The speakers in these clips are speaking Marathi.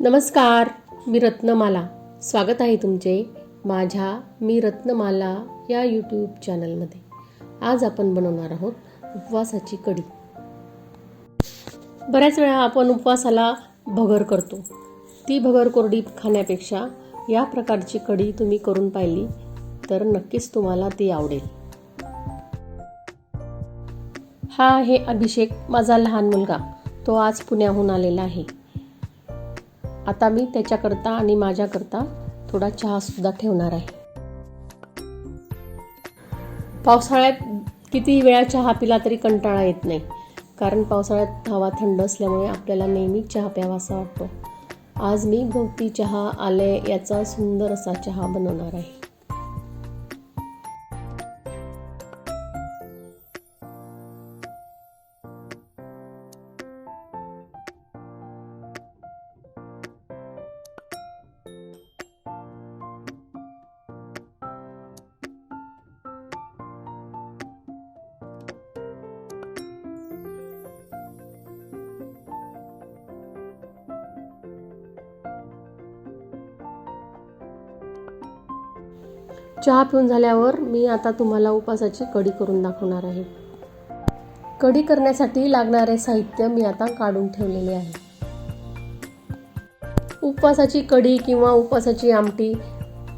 नमस्कार मी रत्नमाला. स्वागत आहे तुमचे माझ्या मी रत्नमाला या यूट्यूब चॅनलमध्ये आज आपण बनवणार आहोत उपवासाची कढी. बऱ्याच वेळा आपण उपवासाला भगर करतो. ती भगर कोरडी खाण्यापेक्षा या प्रकारची कढी तुम्ही करून पाहिली तर नक्कीच तुम्हाला ती आवडेल. हा आहे अभिषेक माझा लहान मुलगा. तो आज पुण्याहून आलेला आहे. आता मी त्याच्याकरता आणि माझ्याकरता थोडा चहासुद्धा ठेवणार आहे. पावसाळ्यात कितीही वेळा चहा पिला तरी कंटाळा येत नाही. कारण पावसाळ्यात हवा थंड असल्यामुळे आपल्याला नेहमी चहा प्यावासा वाटतो. आज मी गवती चहा आले याचा सुंदर असा चहा बनवणार आहे. चहा पिऊन झाल्यावर मी आता तुम्हाला उपासाची कढी करून दाखवणार आहे. कढी करण्यासाठी लागणारे साहित्य मी आता काढून ठेवलेले आहे. उपवासाची कढी किंवा उपवासाची आमटी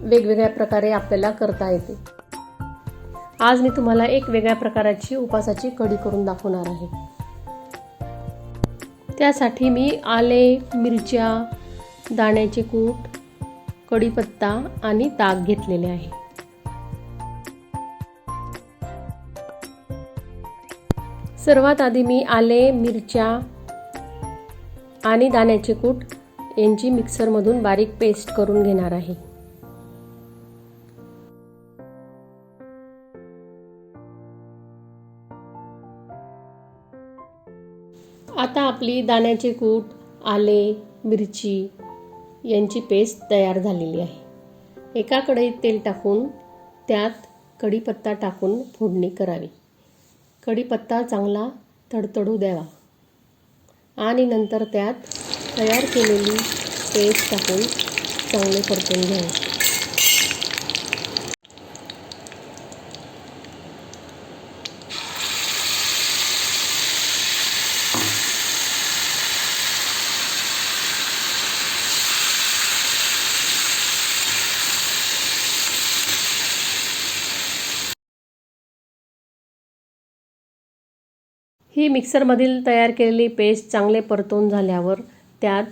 वेगवेगळ्या प्रकारे आपल्याला करता येते. आज मी तुम्हाला एक वेगळ्या प्रकाराची उपासाची कढी करून दाखवणार आहे. त्यासाठी मी आले मिरच्या दाण्याचे कूट कढीपत्ता आणि ताक घेतलेले आहे. सर्वात आधी मी आले मिरच्या आणि दाण्याचे कूट यांची मिक्सरमधून बारीक पेस्ट करून घेणार आहे. आता आपली दाण्याचे कूट आले मिरची यांची पेस्ट तयार झालेली आहे. एका कढईत तेल टाकून त्यात कढीपत्ता टाकून फोडणी करावी. कढीपत्ता चांगला तडतडू द्यावा. आणि नंतर त्यात तयार केलेली पेस्ट टाकून चांगले परतून घ्यावे. ही मिक्सरमधील तयार केलेली पेस्ट चांगले परतून झाल्यावर त्यात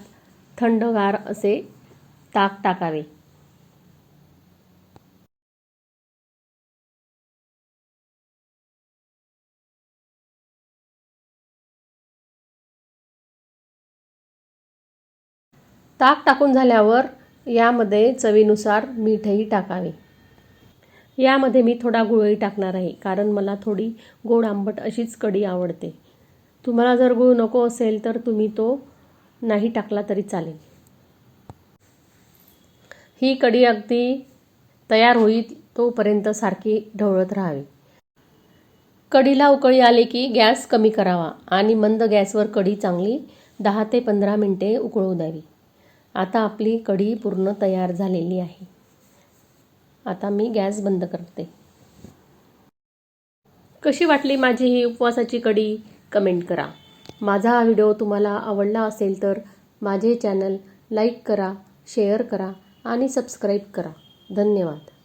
थंडगार असे ताक टाकावे. ताक टाकून झाल्यावर यामध्ये चवीनुसार मीठही टाकावे. यामध्ये मी थोडा गुळही टाकणार आहे कारण मला थोडी गोड आंबट अशीच कढी आवडते. तुम्हाला जर गुळ नको असेल तर तुम्ही तो नाही टाकला तरी चालेल. ही कढी अगदी तयार होईल तोपर्यंत सारखी ढवळत राहावी. कढीला उकळी आली की गॅस कमी करावा आणि मंद गॅसवर कढी चांगली दहा ते पंधरा मिनटे उकळू द्यावी. आता आपली कढी पूर्ण तयार झालेली आहे. आता मी गॅस बंद करते. कशी वाटली माझी ही उपवासाची कडी? कमेंट करा. माझा हा व्हिडिओ तुम्हाला आवडला असेल तर माझे चॅनल लाईक करा शेअर करा आणि सबस्क्राईब करा. धन्यवाद.